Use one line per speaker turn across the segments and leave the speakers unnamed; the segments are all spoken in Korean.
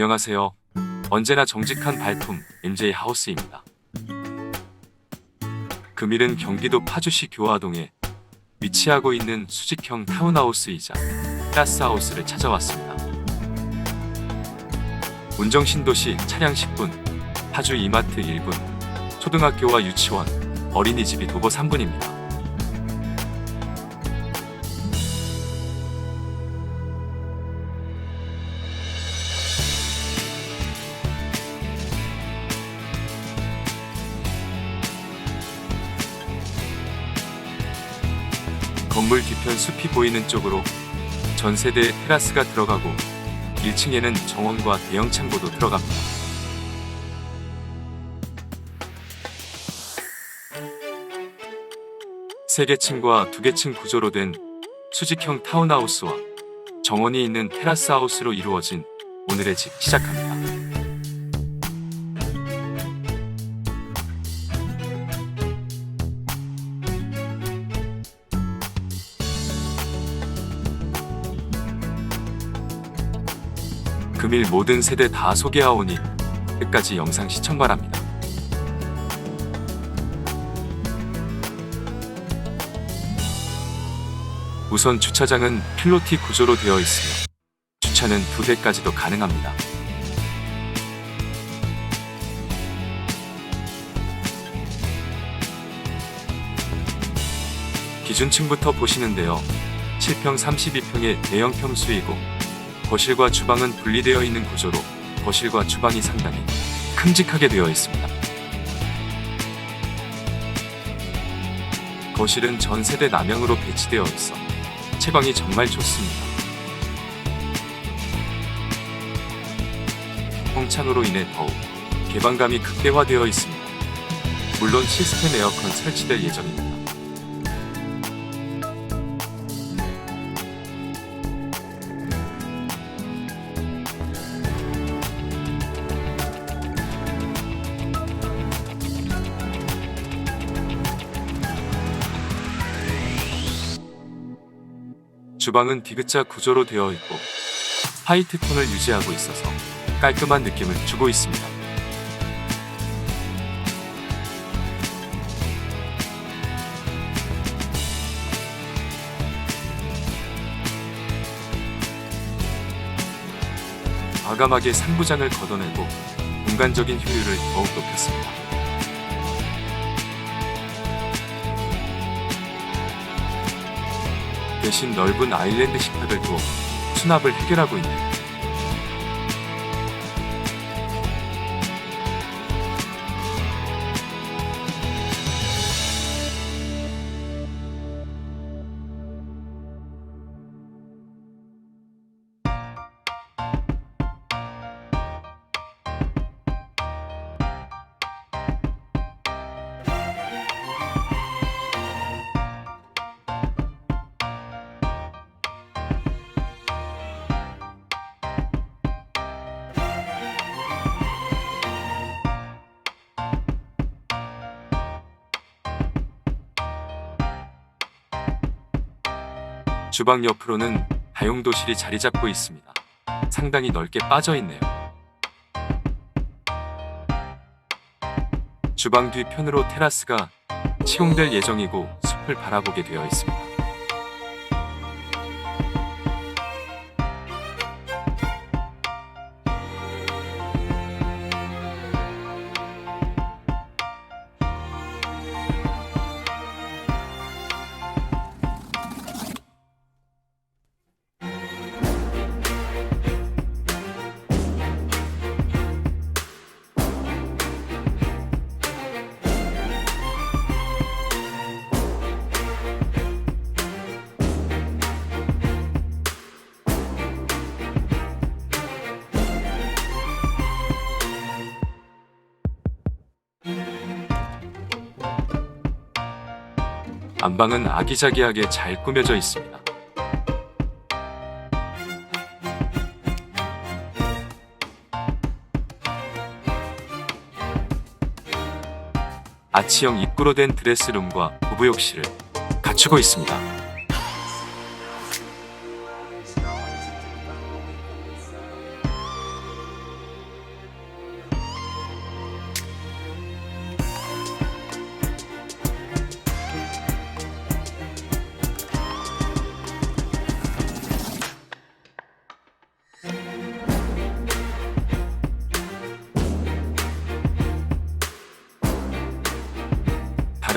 안녕하세요. 언제나 정직한 발품 MJ 하우스입니다. 금일은 경기도 파주시 교화동에 위치하고 있는 수직형 타운하우스이자 가스하우스를 찾아왔습니다. 운정 신도시 차량 10분, 파주 이마트 1분, 초등학교와 유치원, 어린이집이 도보 3분입니다. 숲이 보이는 쪽으로 전세대 테라스가 들어가고 1층에는 정원과 대형 창고도 들어갑니다. 세 개층과 두 개층 구조로 된 수직형 타운하우스와 정원이 있는 테라스 하우스로 이루어진 오늘의 집 시작합니다. 금일 모든 세대 다 소개하오니 끝까지 영상 시청 바랍니다. 우선 주차장은 필로티 구조로 되어 있으며 주차는 두 대까지도 가능합니다. 기준층부터 보시는데요. 7평 32평의 대형 평수이고 거실과 주방은 분리되어 있는 구조로 거실과 주방이 상당히 큼직하게 되어 있습니다. 거실은 전 세대 남향으로 배치되어 있어 채광이 정말 좋습니다. 홍창으로 인해 더욱 개방감이 극대화되어 있습니다. 물론 시스템 에어컨 설치될 예정입니다. 주방은 디귿자 구조로 되어 있고 화이트 톤을 유지하고 있어서 깔끔한 느낌을 주고 있습니다. 과감하게 상부장을 걷어내고 공간적인 효율을 더욱 높였습니다. 대신 넓은 아일랜드 식탁을 두어 수납을 해결하고 있는 주방 옆으로는 다용도실이 자리 잡고 있습니다. 상당히 넓게 빠져 있네요. 주방 뒤편으로 테라스가 시공될 예정이고 숲을 바라보게 되어 있습니다. 안방은 아기자기하게 잘 꾸며져 있습니다. 아치형 입구로 된 드레스룸과 부부욕실을 갖추고 있습니다.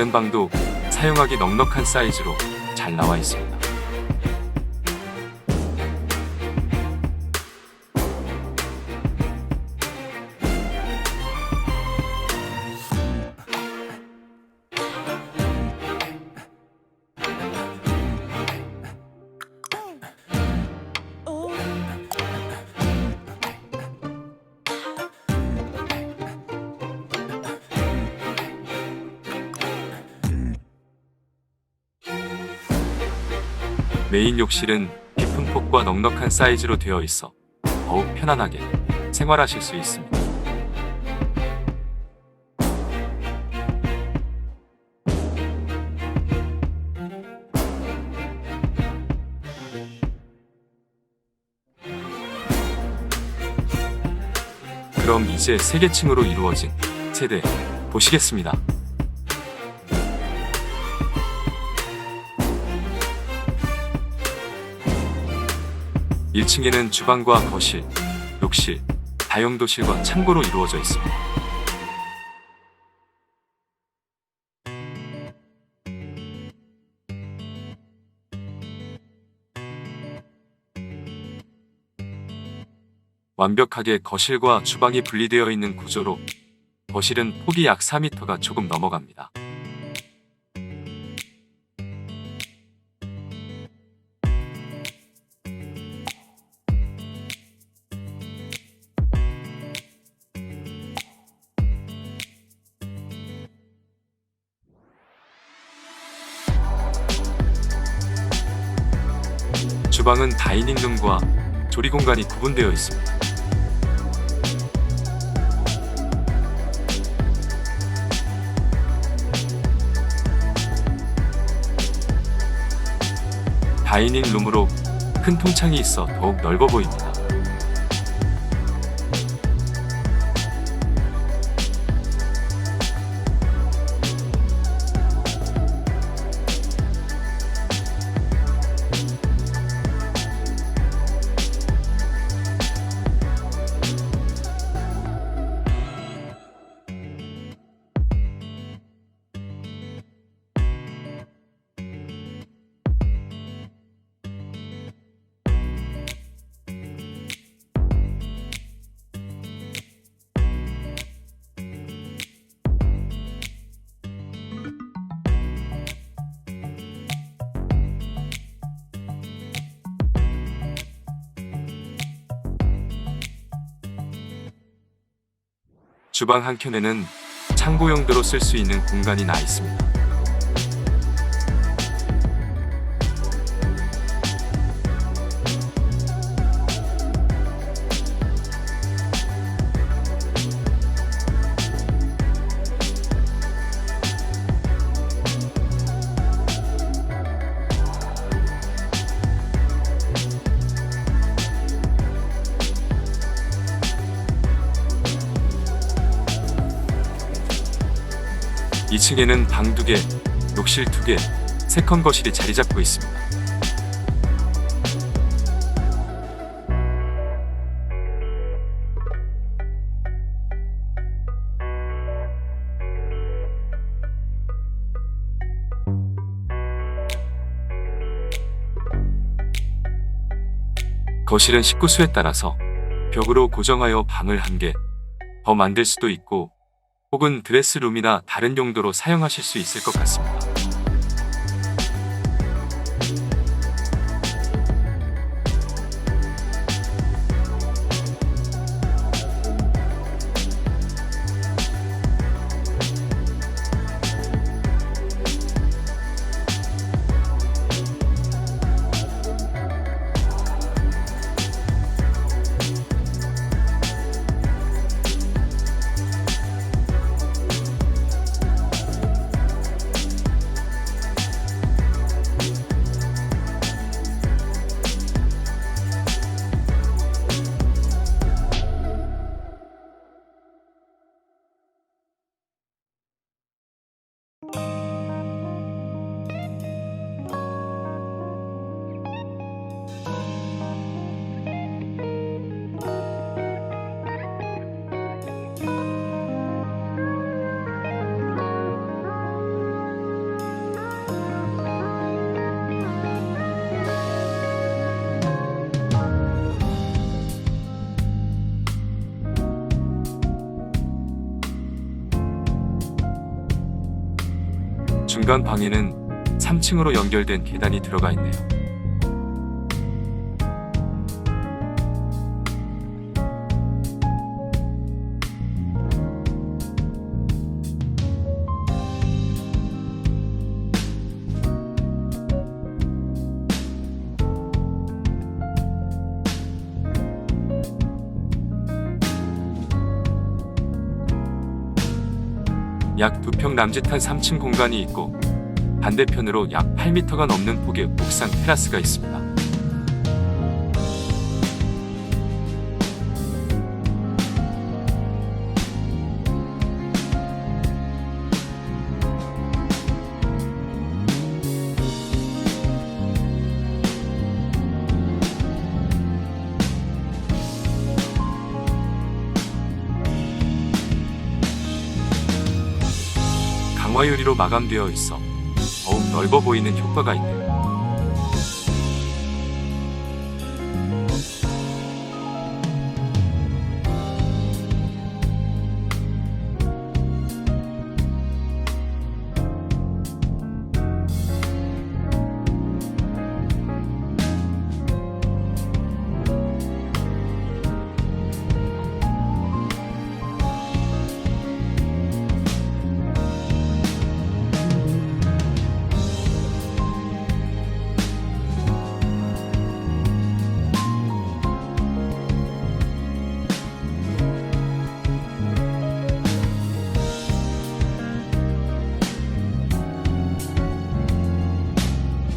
다른 방도 사용하기 넉넉한 사이즈로 잘 나와 있습니다. 메인 욕실은 깊은 폭과 넉넉한 사이즈로 되어 있어 더욱 편안하게 생활하실 수 있습니다. 그럼 이제 세개 층으로 이루어진 세대 보시겠습니다. 1층에는 주방과 거실, 욕실, 다용도실과 창고로 이루어져 있습니다. 완벽하게 거실과 주방이 분리되어 있는 구조로 거실은 폭이 약 4m가 조금 넘어갑니다. 주방은 다이닝룸과 조리 공간이 구분되어 있습니다. 다이닝 룸으로 큰 통창이 있어 더욱 넓어 보입니다. 주방 한켠에는 창고 용도로 쓸 수 있는 공간이 나 있습니다. 이층에는 방두 개, 욕실 두 개, 세컨 거실이 자리 잡고 있습니다. 거실은 식구수에 따라서 벽으로 고정하여 방을 한 개 더 만들 수도 있고 혹은 드레스룸이나 다른 용도로 사용하실 수 있을 것 같습니다. 중간 방에는 3층으로 연결된 계단이 들어가 있네요. 평 남짓한 3층 공간이 있고 반대편으로 약 8m가 넘는 폭의 옥상 테라스가 있습니다. 강화 유리로 마감되어 있어 더욱 넓어 보이는 효과가 있네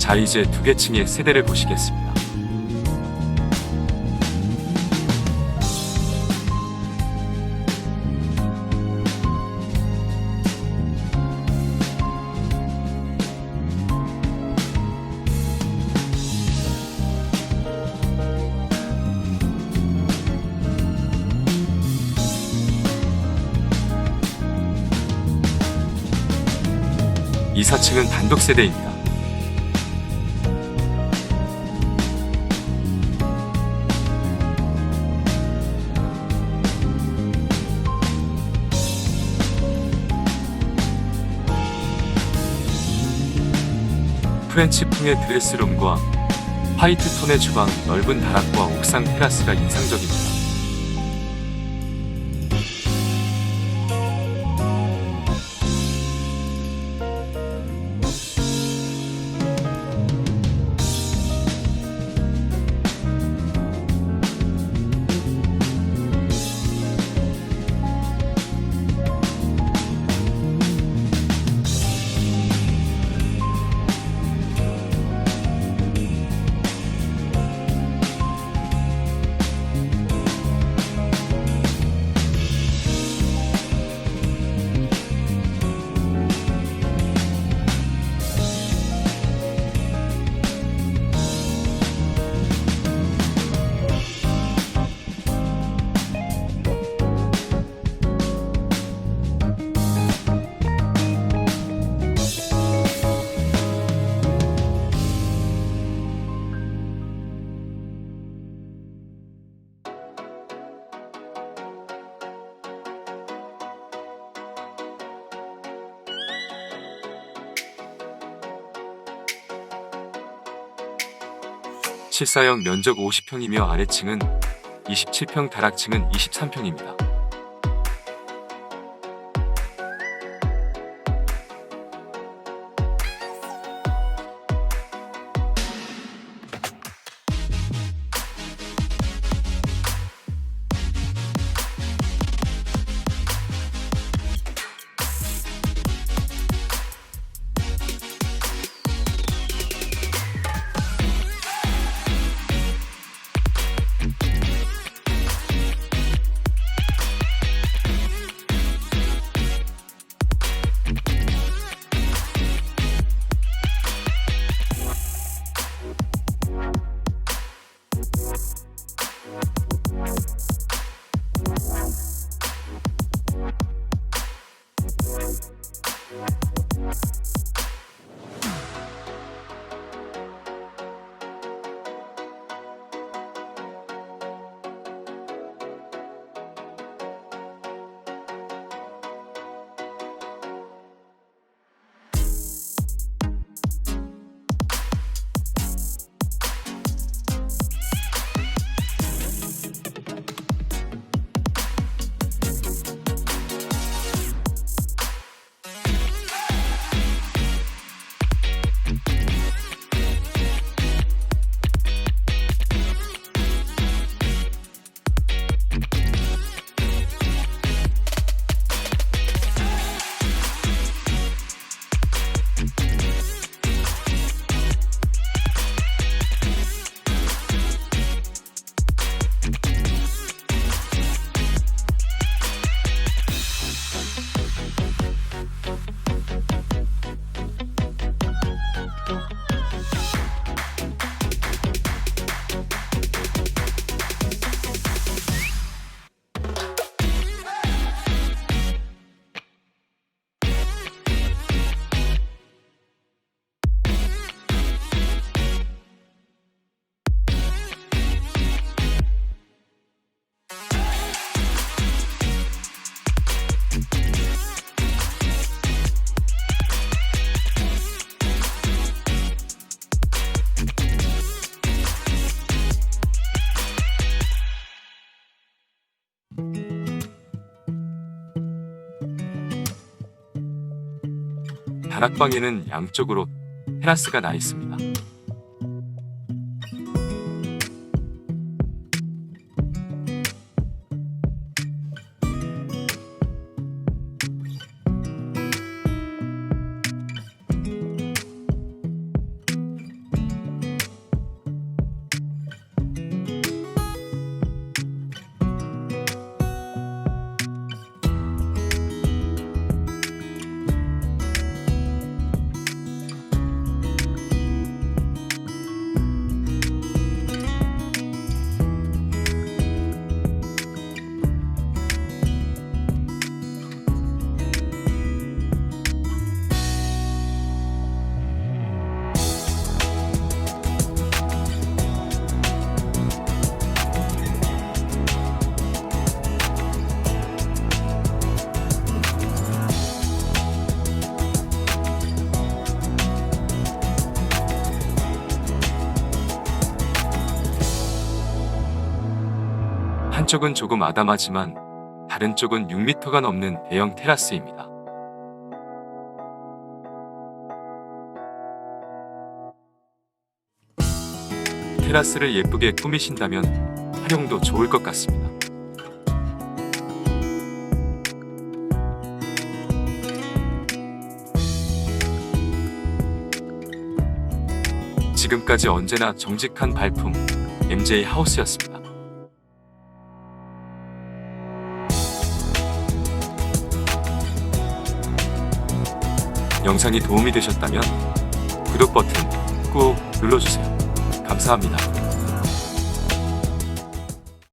자 이제 두 개 층의 세대를 보시겠습니다. 이 4층은 단독 세대입니다. 프렌치풍의 드레스룸과 화이트 톤의 주방, 넓은 다락과 옥상 테라스가 인상적입니다. 실사형 면적 50평이며 아래층은 27평, 다락층은 23평입니다. 다락방에는 양쪽으로 테라스가 나 있습니다. 한쪽은 조금 아담하지만 다른 쪽은 6m가 넘는 대형 테라스입니다. 테라스를 예쁘게 꾸미신다면 활용도 좋을 것 같습니다. 지금까지 언제나 정직한 발품 MJ 하우스였습니다. 영상이 도움이 되셨다면 구독 버튼 꾹 눌러주세요. 감사합니다.